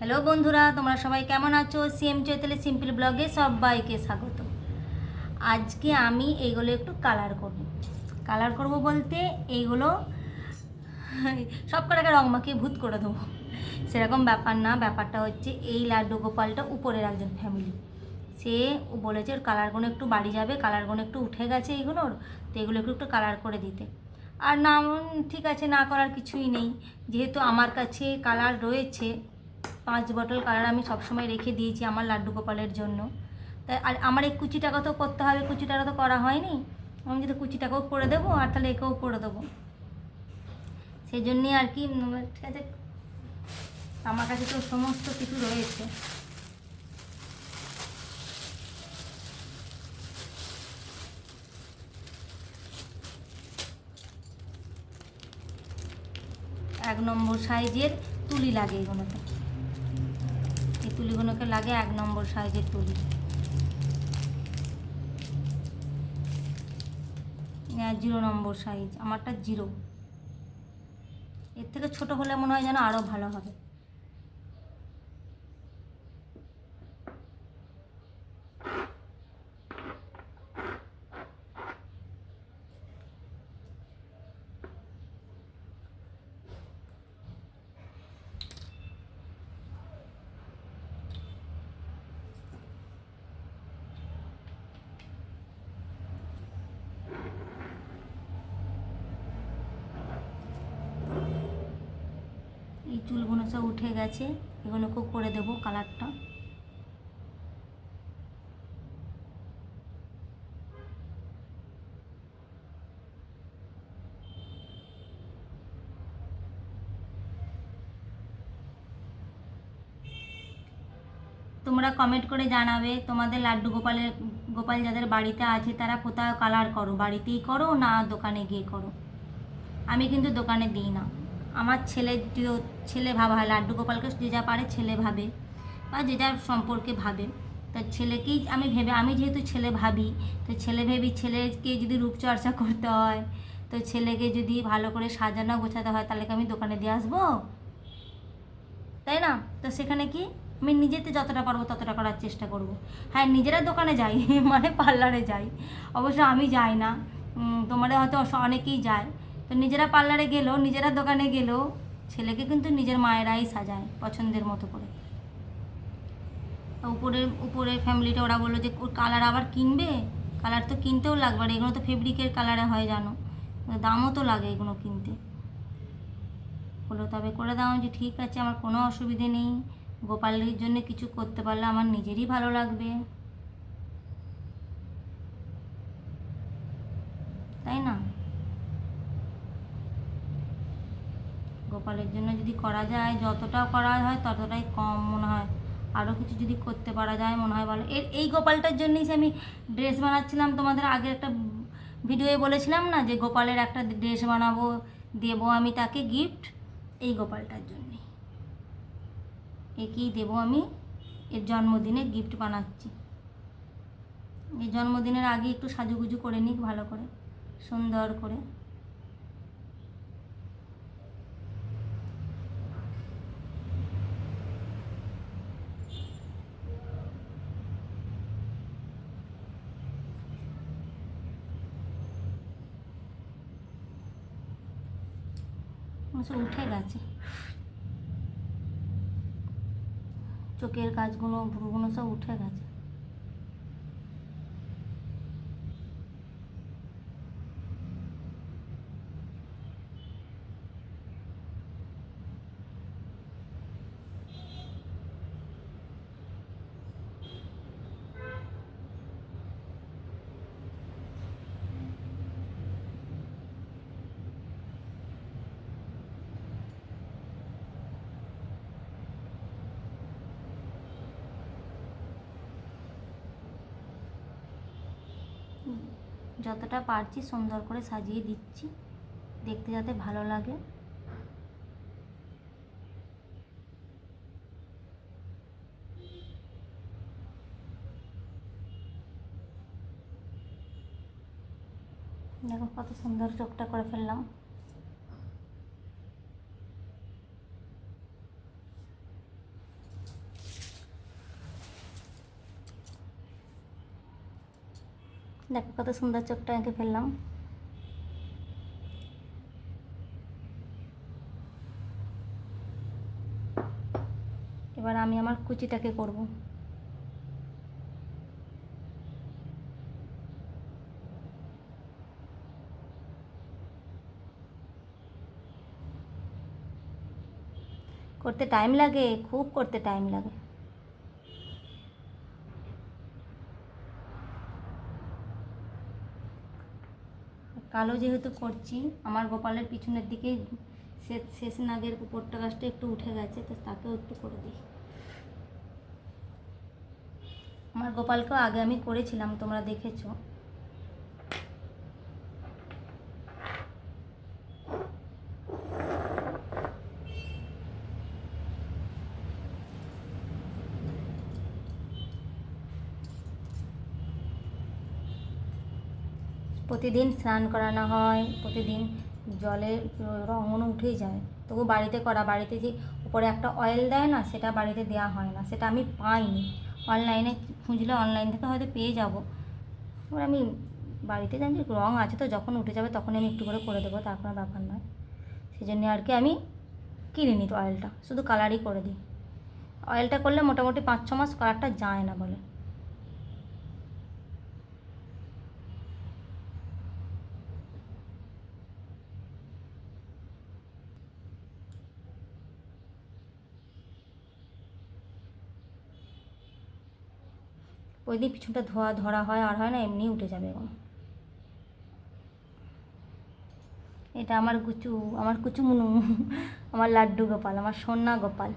Hello বন্ধুরা, তোমরা সবাই কেমন আছো? সিএম চৈতালি সিম্পল ব্লগে সবাইকে স্বাগত। আজকে আমি এইগুলো একটু কালার করব। কালার করব বলতে এইগুলো সব কটাকে রং মাখিয়ে ভূত করে দেবো। সেরকম ব্যাপার না, ব্যাপারটা হচ্ছে এই লাড্ডু গোপালটা উপরের একজন ফ্যামিলি সে বলেছে ওর কালারগুলো একটু বাড়ি যাবে কালারগুলো একটু উঠে গেছে এইগুলোর, তো এগুলো একটু একটু কালার করে দিতে। আর না ঠিক আছে, না করার কিছুই নেই। যেহেতু আমার কাছে কালার রয়েছে পাঁচ বটল কালার আমি সবসময় রেখে দিয়েছি আমার লাড্ডু গোপালের জন্য। তাই আর আমার এই কুচি টাকা তো করতে হবে কুচি টাকা তো করা হয়নি। আমি যদি কুচি টাকাও করে দেবো আর তাহলে একেও করে দেবো। সেই জন্যে আর কি ঠিক আছে, আমার কাছে তো সমস্ত কিছু রয়েছে। এক নম্বর সাইজের তুলি লাগে এগুলোতে। তুলিগুলোকে লাগে এক নম্বর সাইজের তুলি। জিরো নম্বর সাইজ, আমারটা জিরো। এর থেকে ছোট হলে মনে হয় যেন আরও ভালো হবে। চুলগুলো সব উঠে গেছে, এগুলোকেও করে দেবো কালারটা তোমরা কমেন্ট করে জানাবে, তোমাদের লাড্ডু গোপালের, গোপাল যাদের বাড়িতে আছে, তারা কোথাও কালার করো? বাড়িতেই করো না দোকানে গিয়ে করো? আমি কিন্তু দোকানে দিই না। আমার ছেলে ছেলে ভাবা হয়, লাড্ডু গোপালকে যে যা পারে ছেলে ভাবে বা যে যার সম্পর্কে ভাবে। তা ছেলেকেই আমি ভেবে, আমি যেহেতু ছেলে ভাবি, তো ছেলে ভেবি ছেলেকে যদি রূপচর্চা করতে হয়, তো ছেলেকে যদি ভালো করে সাজানো গোছাতে হয়, তাহলে কি আমি দোকানে দিয়ে আসব? তাই না? তো সেখানে কি আমি নিজেতে যতটা পারব ততটা করার চেষ্টা করব। হ্যাঁ নিজেরা দোকানে যাই মানে পার্লারে যাই। অবশ্য আমি যাই না। তোমাদের হয়তো অনেকেই যায়। তো নিজেরা পার্লারে গেলেও নিজেরা দোকানে গেলেও ছেলেকে কিন্তু নিজের মায়েরাই সাজায় পছন্দের মতো করে। উপরে উপরের ফ্যামিলিটা ওরা বলল যে কালার আবার কিনবে? কালার তো কিনতেও লাগবে আর এগুলো তো ফেব্রিকের কালারে হয় জানো। দামও তো লাগে এগুলো কিনতে। বলল, তবে করে দাও। যে ঠিক আছে, আমার কোনো অসুবিধে নেই। গোপালের জন্য কিছু করতে পারলে আমার নিজেরই ভালো লাগবে। তাই না? গোপালের জন্য যদি করা যায় যতটা করা হয় ততটাই কম মনে হয়। আরও কিছু যদি করতে পারা যায় মনে হয় ভালো। এর, এই গোপালটার জন্যই যে আমি ড্রেস বানাচ্ছিলাম, তোমাদের আগে একটা ভিডিওয়ে বলেছিলাম না যে গোপালের একটা ড্রেস বানাবো, দেবো আমি তাকে গিফট এই গোপালটার জন্যে একেই দেবো আমি, এর জন্মদিনে গিফট বানাচ্ছি। এই জন্মদিনের আগে একটু সাজুগুজু করে নিক ভালো করে, সুন্দর করে। সব উঠে গেছে। চোখের কাজগুলো ভ্রুগুলো সব উঠে গেছে। যতটা পারছি সুন্দর করে সাজিয়ে দিচ্ছি। দেখতে যাতে ভালো লাগে। দেখো কত সুন্দর চোখটা করে ফেললাম। দেখো কত সুন্দর চোখটা এঁকে ফেললাম। এবার আমি আমার কুচিটাকে করব। করতে টাইম লাগে, খুব করতে টাইম লাগে। কালো যেহেতু করছি আমার গোপালের পিছনের দিকে শেষ শেষ নাগের উপরটা গাছটা একটু উঠে গেছে, তো তাকেও একটু করে দিই। আমার গোপালকেও আগে আমি করেছিলাম, তোমরা দেখেছ। প্রতিদিন স্নান করানো হয়, প্রতিদিন জলে রঙও উঠেই যায়। তবু বাড়িতে করা, বাড়িতে যে উপরে একটা অয়েল দেয় না, সেটা বাড়িতে দেওয়া হয় না, সেটা আমি পাইনি। অনলাইনে খুঁজলে অনলাইন থেকে হয়তো পেয়ে যাব। এবার আমি বাড়িতে জানি রঙ আছে তো, যখন উঠে যাবে তখন আমি একটু করে করে দেবো তার কোনো ব্যাপার নয়। সেই জন্য আর কি আমি কিনে নিই অয়েলটা শুধু কালারই করে দিই। অয়েলটা করলে মোটামুটি পাঁচ ছ মাস কালারটা যায় না বলে। ওই দিন পিছনটা ধোয়া, ধরা হয়, আর হয় না এমনি উঠে যাবে এখন। এটা আমার কুচু আমার কুচু মুনু, আমার লাড্ডু গোপাল, আমার সোনা গোপাল।